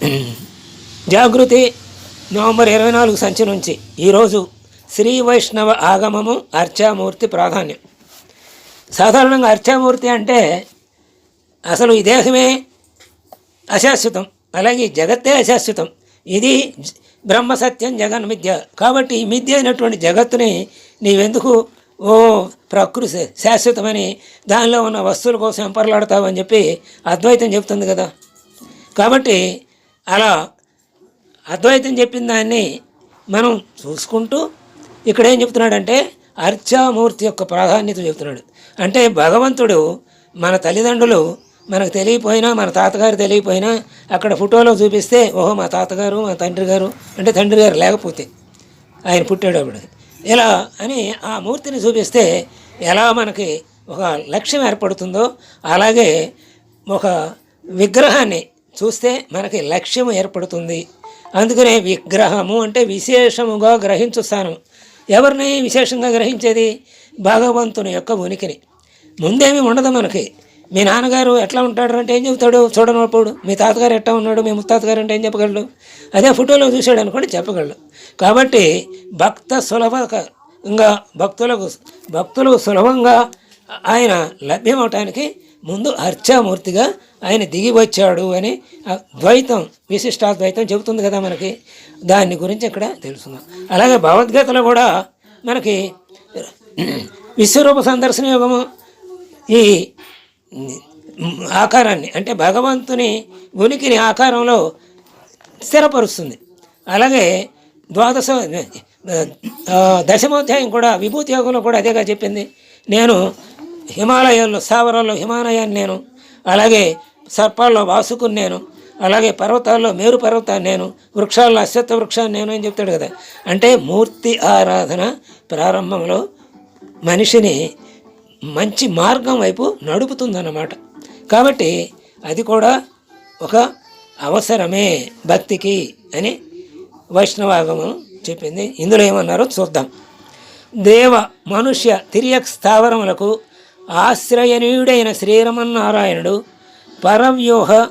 జాగృతి November ఇరవై నాలుగు సంచి నుంచి ఈరోజు శ్రీ వైష్ణవ ఆగమము అర్చామూర్తి ప్రాధాన్యం. సాధారణంగా అర్చామూర్తి అంటే అసలు ఈ దేహమే అశాశ్వతం అలాగే జగత్తే అశాశ్వతం. ఇది బ్రహ్మ సత్యం జగన్ మిథ్య. కాబట్టి ఈ మిథ్య అయినటువంటి జగత్తుని నీవెందుకు ఓ ప్రకృతి శాశ్వతమని దానిలో ఉన్న వస్తువుల కోసం ఎంపర్లాడతావని చెప్పి అద్వైతం చెప్తుంది కదా. కాబట్టి అలా అద్వైతం చెప్పిన దాన్ని మనం చూసుకుంటూ ఇక్కడ ఏం చెప్తున్నాడంటే అర్చామూర్తి యొక్క ప్రాధాన్యత చెప్తున్నాడు. అంటే భగవంతుడు మన తల్లిదండ్రులు మనకు తెలియపోయినా మన తాతగారు తెలియపోయినా అక్కడ ఫోటోలో చూపిస్తే ఓహో మా తాతగారు మా తండ్రి గారు అంటే తండ్రి గారు లేకపోతే ఆయన పుట్టాడప్పుడు ఇలా అని ఆ మూర్తిని చూపిస్తే ఎలా మనకి ఒక లక్ష్యం ఏర్పడుతుందో అలాగే ఒక విగ్రహాన్ని చూస్తే మనకి లక్ష్యం ఏర్పడుతుంది. అందుకనే విగ్రహము అంటే విశేషముగా గ్రహించు స్థానం. ఎవరిని విశేషంగా గ్రహించేది? భగవంతుని యొక్క ఉనికిని. ముందేమీ ఉండదు మనకి. మీ నాన్నగారు ఎట్లా ఉంటాడు అంటే ఏం చెబుతాడు? చూడనప్పుడు మీ తాతగారు ఎట్లా ఉన్నాడు? మీ ముత్తాతగారు అంటే ఏం చెప్పగలడు? అదే ఫోటోలో చూశాడు అనుకోండి చెప్పగలడు. కాబట్టి భక్త సులభంగా భక్తులకు భక్తులకు సులభంగా ఆయన లభ్యమవటానికి ముందు అర్చామూర్తిగా ఆయన దిగి వచ్చాడు అని ద్వైతం విశిష్టాద్వైతం చెబుతుంది కదా మనకి. దాని గురించి ఇక్కడ తెలుసుకుందాం. అలాగే భగవద్గీతలో కూడా మనకి విశ్వరూప సందర్శన యోగము ఈ ఆకారాన్ని అంటే భగవంతుని ఉనికిని ఆకారంలో స్థిరపరుస్తుంది. అలాగే ద్వాదశ ఆ, దశమోధ్యాయం కూడా విభూతి యోగంలో కూడా అదేగా చెప్పింది. నేను హిమాలయాల్లో స్థావరాల్లో హిమాలయాన్ని నేను అలాగే సర్పాల్లో వాసుకుని నేను అలాగే పర్వతాల్లో మేరు పర్వతాన్ని నేను వృక్షాల్లో అశ్వత్థ వృక్షాన్ని నేను అని చెప్తాడు కదా. అంటే మూర్తి ఆరాధన ప్రారంభంలో మనిషిని మంచి మార్గం వైపు నడుపుతుందన్నమాట. కాబట్టి అది కూడా ఒక అవసరమే భక్తికి అని వైష్ణవాగమం చెప్పింది. ఇందులో ఏమన్నారో చూద్దాం. దేవ మనుష్య తిరియక్ స్థావరములకు ఆశ్రయనీయుడైన శ్రీరమన్నారాయణుడు పరవ్యూహ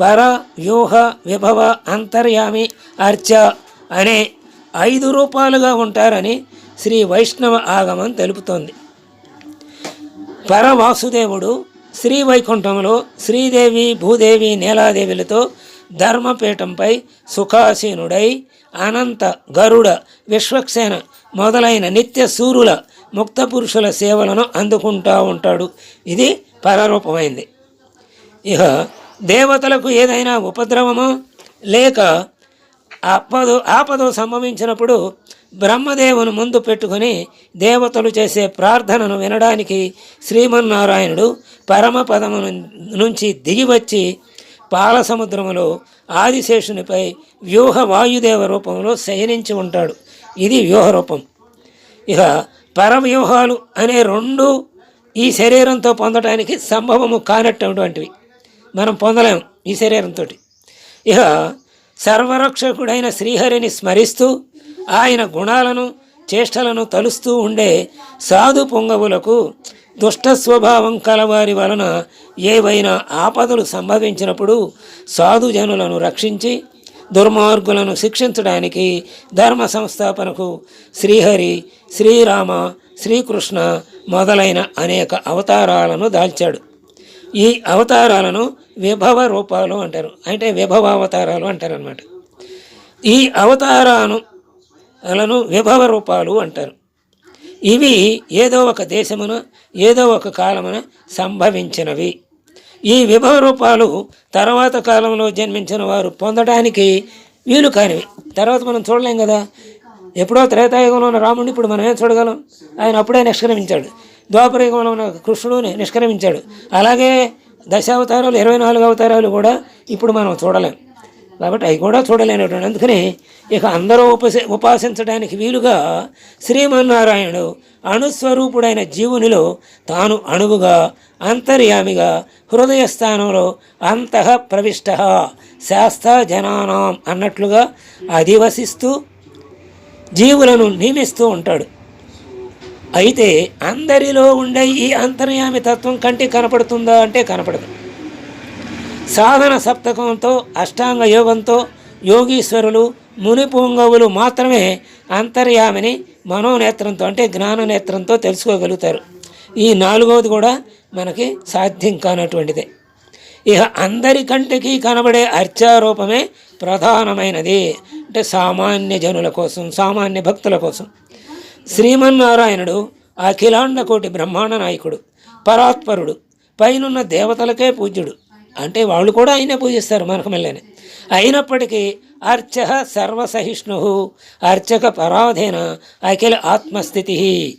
పరవ్యూహ విభవ అంతర్యామి అర్చ అనే ఐదు రూపాలుగా ఉంటారని శ్రీ వైష్ణవ ఆగమం తెలుపుతోంది. పరవాసుదేవుడు శ్రీ వైకుంఠంలో శ్రీదేవి భూదేవి నీలాదేవులతో ధర్మపీఠంపై సుఖాసీనుడై అనంత గరుడ విశ్వక్సేన మొదలైన నిత్య సూర్యుల ముక్త పురుషుల సేవలను అందుకుంటా ఉంటాడు. ఇది పరరూపమైంది. ఇక దేవతలకు ఏదైనా ఉపద్రవమో? లేక ఆపద ఆపదో సంభవించినప్పుడు బ్రహ్మదేవుని ముందు పెట్టుకొని దేవతలు చేసే ప్రార్థనను వినడానికి శ్రీమన్నారాయణుడు పరమపదము నుంచి దిగివచ్చి పాలసముద్రములో ఆదిశేషునిపై వ్యూహ వాయుదేవ రూపంలో శయనించి ఉంటాడు. ఇది వ్యూహ రూపం ఇక పరవ్యూహాలు అనే రెండు ఈ శరీరంతో పొందడానికి సంభవము కానటువంటివి మనం పొందలేము ఈ శరీరంతో ఇక సర్వరక్షకుడైన శ్రీహరిని స్మరిస్తూ ఆయన గుణాలను చేష్టలను తలుస్తూ ఉండే సాధు పొంగవులకు దుష్ట స్వభావం కలవారి వలన ఏవైనా ఆపదలు సంభవించినప్పుడు సాధుజనులను రక్షించి దుర్మార్గులను శిక్షించడానికి ధర్మ సంస్థాపనకు శ్రీహరి శ్రీరామ శ్రీకృష్ణ మొదలైన అనేక అవతారాలను దాల్చాడు. ఈ అవతారాలను విభవ రూపాలు అంటారు. అంటే విభవ అవతారాలు అంటారు అనమాట ఈ అవతారాను విభవ రూపాలు అంటారు. ఇవి ఏదో ఒక దేశమున ఏదో ఒక కాలమున సంభవించినవి. ఈ విభవ రూపాలు తర్వాత కాలంలో జన్మించిన వారు పొందడానికి వీలు కానివి. తర్వాత మనం చూడలేం కదా. ఎప్పుడో త్రేతాయుగంలో ఉన్న రాముడిని ఇప్పుడు మనం ఏం చూడగలం? ఆయన అప్పుడే నిష్క్రమించాడు. ద్వాపరయుగంలో ఉన్న కృష్ణుడు నిష్క్రమించాడు. అలాగే దశావతారాలు ఇరవై నాలుగు అవతారాలు కూడా ఇప్పుడు మనం చూడలేం. కాబట్టి అవి కూడా చూడలేనటువంటి అందుకని ఇక అందరూ ఉపస ఉపాసించడానికి వీలుగా శ్రీమన్నారాయణుడు అణుస్వరూపుడైన జీవునిలో తాను అణువుగా అంతర్యామిగా హృదయ స్థానంలో అంతః ప్రవిష్ట శాస్త్ర జనానాం అన్నట్లుగా అధివసిస్తూ జీవులను నియమిస్తూ ఉంటాడు. అయితే అందరిలో ఉండే ఈ అంతర్యామి తత్వం కంటికి కనపడుతుందా అంటే కనపడదు. సాధన సప్తకంతో అష్టాంగ యోగంతో యోగీశ్వరులు ముని పుంగవులు మాత్రమే అంతర్యామిని మనోనేత్రంతో అంటే జ్ఞాననేత్రంతో తెలుసుకోగలుగుతారు. ఈ నాలుగవది కూడా మనకి సాధ్యం కానటువంటిదే. ఇక అందరికంటికి కనబడే అర్చారూపమే ప్రధానమైనది. అంటే సామాన్య జనుల కోసం సామాన్య భక్తుల కోసం. శ్రీమన్నారాయణుడు అఖిలాండ కోటి బ్రహ్మాండ నాయకుడు పరాత్పరుడు పైనున్న దేవతలకే పూజ్యుడు అంటే వాళ్ళు కూడా ఆయనే పూజిస్తారు మనకమల్లనే అయినప్పటికీ అర్చ సర్వసహిష్ణు అర్చక పరాధీన అఖిల ఆత్మస్థితి.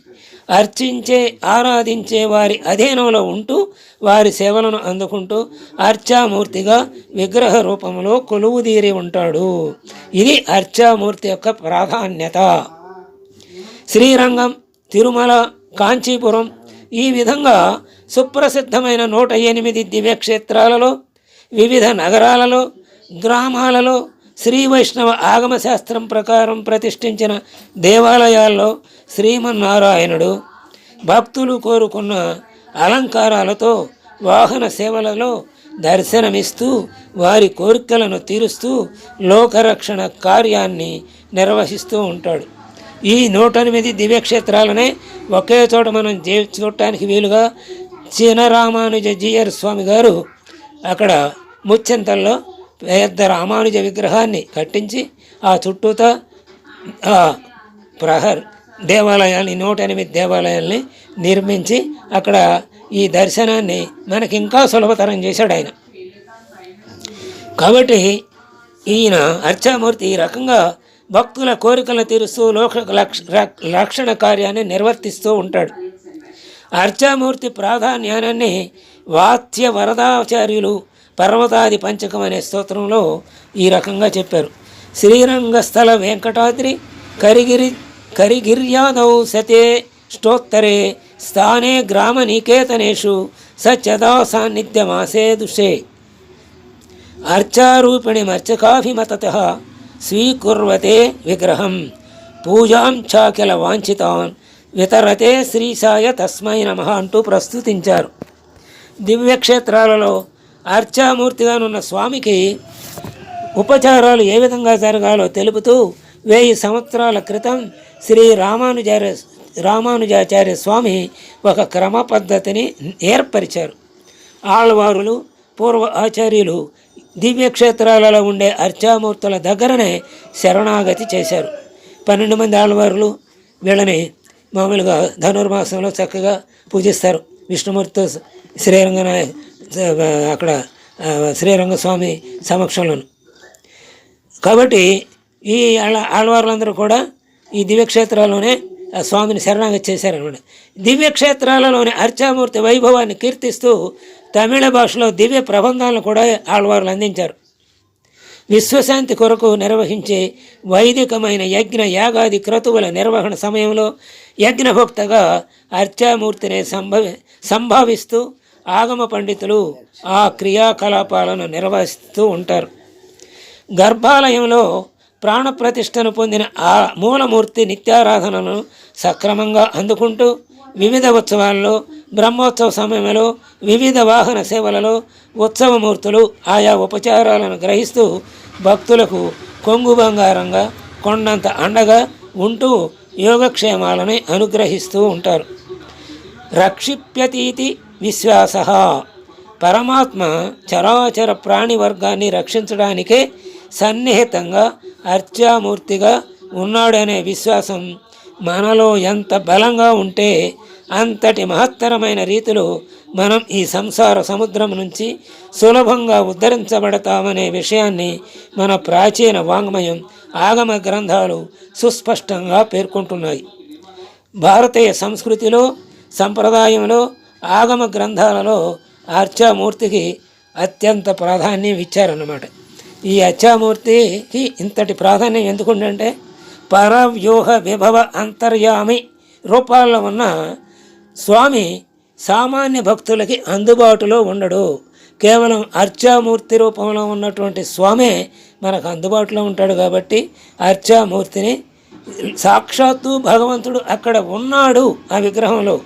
అర్చించే ఆరాధించే వారి అధీనంలో ఉంటూ వారి సేవలను అందుకుంటూ అర్చామూర్తిగా విగ్రహ రూపంలో కొలువుదీరి ఉంటాడు. ఇది అర్చామూర్తి యొక్క ప్రాధాన్యత. శ్రీరంగం తిరుమల కాంచీపురం ఈ విధంగా సుప్రసిద్ధమైన నూట ఎనిమిది దివ్యక్షేత్రాలలో వివిధ నగరాలలో గ్రామాలలో శ్రీ వైష్ణవ ఆగమశాస్త్రం ప్రకారం ప్రతిష్ఠించిన దేవాలయాల్లో శ్రీమన్నారాయణుడు భక్తులు కోరుకున్న అలంకారాలతో వాహన సేవలలో దర్శనమిస్తూ వారి కోరికలను తీరుస్తూ లోకరక్షణ కార్యాన్ని నిర్వహిస్తూ ఉంటాడు. ఈ నూట ఎనిమిది దివ్యక్షేత్రాలనే ఒకే చోట మనం చూడటానికి వీలుగా చినరామానుజ జీయర్ స్వామి గారు అక్కడ ముచ్చెంతల్లో పెద్ద రామానుజ విగ్రహాన్ని కట్టించి ఆ చుట్టూతా ఆ ప్రహర్ దేవాలయాన్ని నూట ఎనిమిది దేవాలయాల్ని నిర్మించి అక్కడ ఈ దర్శనాన్ని మనకి ఇంకా సులభతరం చేశాడు ఆయన. కాబట్టి ఈయన అర్చామూర్తి ఈ రకంగా భక్తుల కోరికలు తీరుస్తూ లోక లక్ష రక్షణ కార్యాన్ని నిర్వర్తిస్తూ ఉంటాడు. అర్చామూర్తి ప్రాధాన్యాన్ని వాత్య వరదాచార్యులు పర్వతాది పంచకం అనే స్తోత్రంలో ఈ రకంగా చెప్పారు. శ్రీరంగస్థల వెంకటాద్రి కరిగిరి కరిగిర్యాదౌ సతే ష్టోత్తరే స్థానే గ్రామ నికేతనేషు సచదా అర్చారూపిణి మర్చకాభిమతత స్వీకుర్వతే విగ్రహం పూజాం చాకిల వాంఛితాన్ వితరతే శ్రీసాయ తస్మై నమ అంటూ ప్రస్తుతించారు. దివ్యక్షేత్రాలలో అర్చామూర్తిగానున్న స్వామికి ఉపచారాలు ఏ విధంగా జరగాలో తెలుపుతూ వెయ్యి సంవత్సరాల క్రితం శ్రీ రామానుజార్య రామానుజాచార్య స్వామి ఒక క్రమ పద్ధతిని ఏర్పరిచారు. ఆళ్వారులు పూర్వ ఆచార్యులు దివ్యక్షేత్రాలలో ఉండే అర్చామూర్తుల దగ్గరనే శరణాగతి చేశారు. పన్నెండు మంది ఆళ్వారులు వీళ్ళని మామూలుగా ధనుర్మాసంలో చక్కగా పూజిస్తారు. విష్ణుమూర్తితో శ్రీరంగ అక్కడ శ్రీరంగ శ్రీరంగస్వామి సమక్షంలోను. కాబట్టి ఈ ఆళ్వార్లందరూ కూడా ఈ దివ్యక్షేత్రాల్లోనే ఆ స్వామిని శరణాగతి చేశారనమాట దివ్యక్షేత్రాలలోని అర్చామూర్తి వైభవాన్ని కీర్తిస్తూ తమిళ భాషలో దివ్య ప్రబంధాలను కూడా ఆళ్వార్లు అందించారు. విశ్వశాంతి కొరకు నిర్వహించే వైదికమైన యజ్ఞ యాగాది క్రతువుల నిర్వహణ సమయంలో యజ్ఞభోక్తగా అర్చామూర్తిని సంభవి సంభావిస్తూ ఆగమ పండితులు ఆ క్రియాకలాపాలను నిర్వహిస్తూ ఉంటారు. గర్భాలయంలో ప్రాణప్రతిష్టను పొందిన ఆ మూలమూర్తి నిత్యారాధనను సక్రమంగా అందుకుంటూ వివిధ ఉత్సవాల్లో బ్రహ్మోత్సవ సమయంలో వివిధ వాహన సేవలలో ఉత్సవమూర్తులు ఆయా ఉపచారాలను గ్రహిస్తూ భక్తులకు కొంగు బంగారంగా కొండంత అండగా ఉంటూ యోగక్షేమాలని అనుగ్రహిస్తూ ఉంటారు. రక్షిప్యతీతి విశ్వాస. పరమాత్మ చరాచర ప్రాణివర్గాన్ని రక్షించడానికే సన్నిహితంగా అర్చామూర్తిగా ఉన్నాడనే విశ్వాసం మనలో ఎంత బలంగా ఉంటే అంతటి మహత్తరమైన రీతిలో మనం ఈ సంసార సముద్రం నుంచి సులభంగా ఉద్ధరించబడతామనే విషయాన్ని మన ప్రాచీన వాంగ్మయం ఆగమ గ్రంథాలు సుస్పష్టంగా పేర్కొంటున్నాయి. భారతీయ సంస్కృతిలో సంప్రదాయంలో ఆగమ గ్రంథాలలో అర్చామూర్తికి అత్యంత ప్రాధాన్యం ఇచ్చారన్నమాట. ఈ అర్చామూర్తికి ఇంతటి ప్రాధాన్యం ఎందుకుందంటే పరవ్యూహ విభవ అంతర్యామి రూపాల్లో ఉన్న స్వామి సామాన్య భక్తులకి అందుబాటులో ఉండడు. కేవలం అర్చామూర్తి రూపంలో ఉన్నటువంటి స్వామే మనకు అందుబాటులో ఉంటాడు కాబట్టి అర్చామూర్తిని సాక్షాత్తు భగవంతుడు అక్కడ ఉన్నాడు ఆ విగ్రహంలో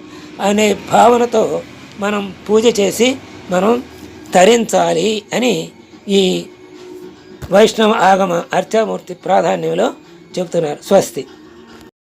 అనే భావనతో మనం పూజ చేసి మనం తరించాలి అని ఈ వైష్ణవ ఆగమ అర్చామూర్తి ప్రాధాన్యంలో చెబుతున్నారు స్వస్తి.